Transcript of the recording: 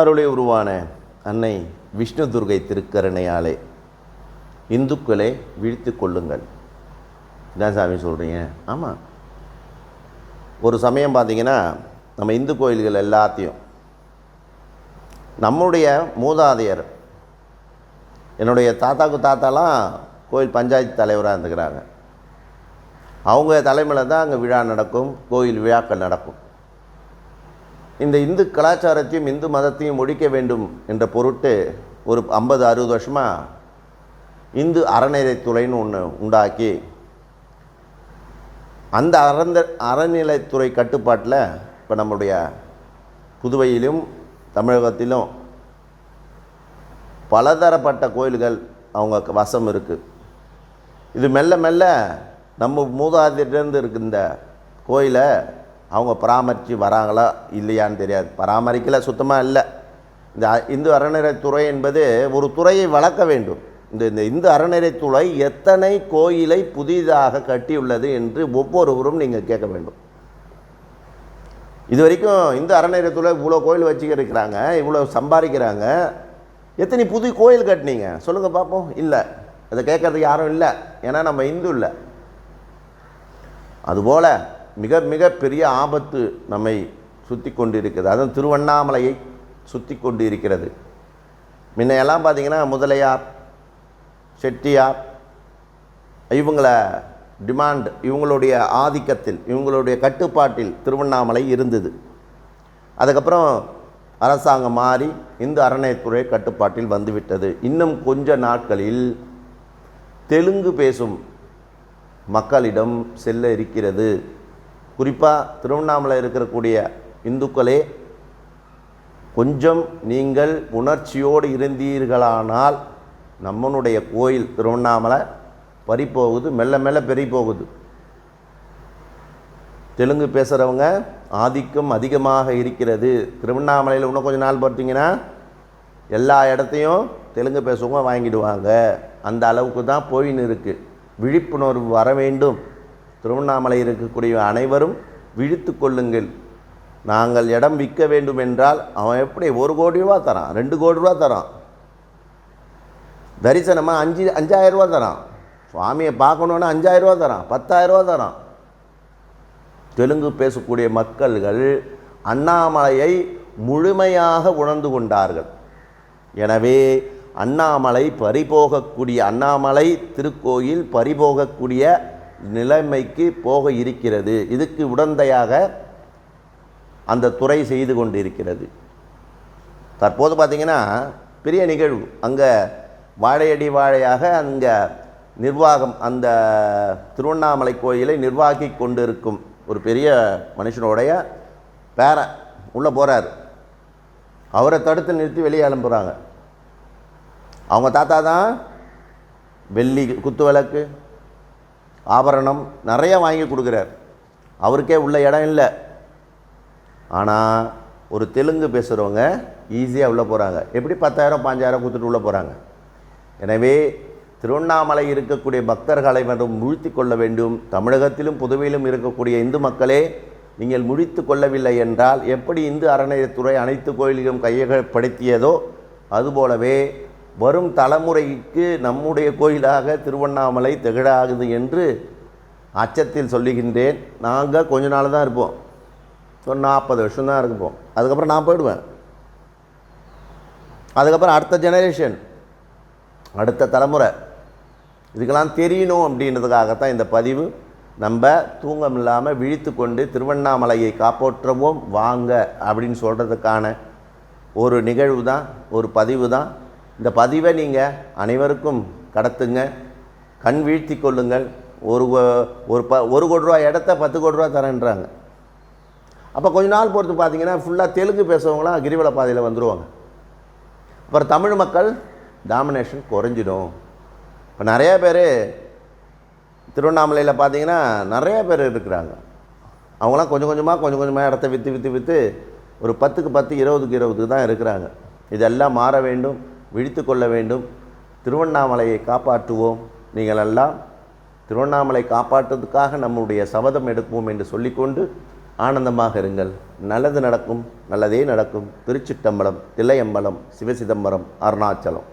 அருளை உருவான அன்னை விஷ்ணு துர்கை திருக்கரணையாலே இந்துக்களை விழித்து கொள்ளுங்கள். இதான் சாமி சொல்கிறீங்க ஆமாம் ஒரு சமயம் பார்த்தீங்கன்னா நம்ம இந்து கோயில்கள் எல்லாத்தையும் நம்முடைய மூதாதையர் என்னுடைய தாத்தாக்கு தாத்தாலாம் கோயில் பஞ்சாயத்து தலைவராக இருந்துக்கிறாங்க. அவங்க தலைமையில் தான் அங்கே விழா நடக்கும் கோயில் விழாக்கள் நடக்கும். இந்த இந்து கலாச்சாரத்தையும் இந்து மதத்தையும் ஒழிக்க வேண்டும் என்ற பொருட்டு ஒரு ஐம்பது அறுபது வருஷமாக இந்து அறநிலைத்துறைன்னு ஒன்று உண்டாக்கி அந்த அறந்த அறநிலைத்துறை கட்டுப்பாட்டில் இப்போ நம்முடைய புதுவையிலும் தமிழகத்திலும் பலதரப்பட்ட கோயில்கள் அவங்க வசம் இருக்குது இது மெல்ல மெல்ல நம்ம மூதாதையிலேருந்து இருக்க இந்த கோயிலை அவங்க பராமரித்து வராங்களா இல்லையான்னு தெரியாது. பராமரிக்கல சுத்தமாக இல்லை. இந்த இந்து அறநிலைத்துறை என்பது ஒரு துறையை வளர்க்க வேண்டும். இந்த இந்த இந்து அறநிலைத்துறை எத்தனை கோயிலை புதிதாக கட்டியுள்ளது என்று ஒவ்வொருவரும் நீங்கள் கேட்க வேண்டும். இது வரைக்கும் இந்து அறநிலையத்துறை இவ்வளோ கோயில் வச்சுக்கிருக்கிறாங்க இவ்வளோ சம்பாதிக்கிறாங்க. எத்தனை புது கோயில் கட்டினீங்க? சொல்லுங்கள் பார்ப்போம் இல்லை. அதை கேட்கறதுக்கு யாரும் இல்லை. ஏன்னா நம்ம இந்து இல்லை. அதுபோல் மிக மிக பெரிய ஆபத்து நம்மை சுற்றி கொண்டிருக்கிறது. அதுவும் திருவண்ணாமலையை சுற்றி கொண்டு இருக்கிறது முன்னையெல்லாம் பார்த்தீங்கன்னா முதலையார் செட்டியார் இவங்கள டிமாண்ட் இவங்களுடைய ஆதிக்கத்தில் இவங்களுடைய கட்டுப்பாட்டில் திருவண்ணாமலை இருந்தது. அதுக்கப்புறம் அரசாங்கம் மாறி இந்து அறநிலையத்துறை கட்டுப்பாட்டில் வந்துவிட்டது. இன்னும் கொஞ்ச நாட்களில் தெலுங்கு பேசும் மக்களிடம் செல்ல இருக்கிறது. குறிப்பாக திருவண்ணாமலை இருக்கக்கூடிய இந்துக்களே கொஞ்சம் நீங்கள் உணர்ச்சியோடு இருந்தீர்களானால் நம்மனுடைய கோயில் திருவண்ணாமலை பறிப்போகுது மெல்ல மெல்ல பெரிய போகுது தெலுங்கு பேசுகிறவங்க ஆதிக்கம் அதிகமாக இருக்கிறது. திருவண்ணாமலையில் இன்னும் கொஞ்சம் நாள் பார்த்தீங்கன்னா எல்லா இடத்தையும் தெலுங்கு பேசுறவங்க வாங்கிடுவாங்க. அந்த அளவுக்கு தான் போயின்னு இருக்குது விழிப்புணர்வு வர வேண்டும். திருவண்ணாமலை இருக்கக்கூடிய அனைவரும் விழித்து கொள்ளுங்கள். நாங்கள் இடம் விற்க வேண்டும் என்றால் அவன் எப்படி ஒரு கோடி ரூபா தரான்? ரெண்டு கோடி ரூபா தரான். தரிசனமாக அஞ்சு அஞ்சாயிரம் ரூபா தரான். சுவாமியை பார்க்கணுன்னா அஞ்சாயிரம் ரூபா தரான் பத்தாயிரம் ரூபா தரான். தெலுங்கு பேசக்கூடிய மக்கள்கள் அண்ணாமலையை முழுமையாக உணர்ந்து கொண்டார்கள். எனவே அண்ணாமலை பறிபோகக்கூடிய அண்ணாமலை திருக்கோயில் பறிபோகக்கூடிய நிலைமைக்கு போக இருக்கிறது. இதுக்கு உடந்தையாக அந்த துறை செய்து கொண்டிருக்கிறது. தற்போது பார்த்திங்கன்னா பெரிய நிகழ்வு. அங்கே வாழையடி வாழையாக அங்கே நிர்வாகம் அந்த திருவண்ணாமலை கோயிலை நிர்வாகி கொண்டிருக்கும் ஒரு பெரிய மனுஷனுடைய பேர உள்ளே போகிறார் அவரை தடுத்து நிறுத்தி வெளியே அனுப்புகிறாங்க அவங்க தாத்தா தான் வெள்ளி குத்து விளக்கு ஆபரணம் நிறைய வாங்கி கொடுக்குறார். அவருக்கே உள்ள இடம் இல்லை. ஆனால் ஒரு தெலுங்கு பேசுகிறவங்க ஈஸியாக உள்ளே போகிறாங்க எப்படி பத்தாயிரம் பாஞ்சாயிரம் கொடுத்துட்டு உள்ளே போகிறாங்க எனவே திருவண்ணாமலை இருக்கக்கூடிய பக்தர்களை மட்டும் முழித்து கொள்ள வேண்டும். தமிழகத்திலும் புதுவையிலும் இருக்கக்கூடிய இந்து மக்களே நீங்கள் முழித்து கொள்ளவில்லை என்றால் எப்படி இந்து அறநிலையத்துறை அனைத்து கோயில்களும் கையகப்படுத்தியதோ அதுபோலவே வரும் தலைமுறைக்கு நம்முடைய கோயிலாக திருவண்ணாமலை திகழாகுது என்று அச்சத்தில் சொல்லுகின்றேன். நாங்கள் கொஞ்ச நாள் தான் இருப்போம். ஒரு நாற்பது வருஷம் தான் இருப்போம். அதுக்கப்புறம் நான் போயிடுவேன். அதுக்கப்புறம் அடுத்த ஜெனரேஷன் அடுத்த தலைமுறை. இதுக்கெல்லாம் தெரியணும் அப்படின்றதுக்காகத்தான் இந்த பதிவு. நம்ம தூங்கம் இல்லாமல் விழித்து கொண்டு திருவண்ணாமலையை காப்பாற்றுவோம். வாங்க அப்படின்னு சொல்கிறதுக்கான ஒரு நிகழ்வு தான் ஒரு பதிவு தான் இந்த பதிவை நீங்கள் அனைவருக்கும் கடத்துங்க. கண் வீழ்த்தி கொள்ளுங்கள். ஒரு ஒரு ப ஒரு கோடி ரூபா இடத்த பத்து கோடி ரூபா தரேன்றாங்க. அப்போ கொஞ்ச நாள் பொறுத்து பார்த்தீங்கன்னா ஃபுல்லாக தெலுங்கு பேசுகிறவங்களாம் கிரிவல பாதையில் வந்துடுவாங்க அப்புறம் தமிழ் மக்கள் டாமினேஷன் குறைஞ்சிடும். இப்போ நிறைய பேர் திருவண்ணாமலையில் பார்த்தீங்கன்னா நிறைய பேர் இருக்கிறாங்க. அவங்களாம் கொஞ்சம் கொஞ்சமாக கொஞ்சம் கொஞ்சமாக இடத்த விற்று விற்று விற்று ஒரு பத்துக்கு பத்து இருபதுக்கு இருபதுக்கு தான் இருக்கிறாங்க. இதெல்லாம் மாற வேண்டும். விழித்து கொள்ள வேண்டும். திருவண்ணாமலையை காப்பாற்றுவோம். நீங்கள் எல்லாம் திருவண்ணாமலை காப்பாற்றுவதற்காக நம்முடைய சபதம் எடுப்போம் என்று சொல்லிக்கொண்டு ஆனந்தமாக இருங்கள். நல்லது நடக்கும் நல்லதே நடக்கும். திருச்சிட்டம்பலம் தில்லையம்பலம் சிவசிதம்பரம் அருணாச்சலம்.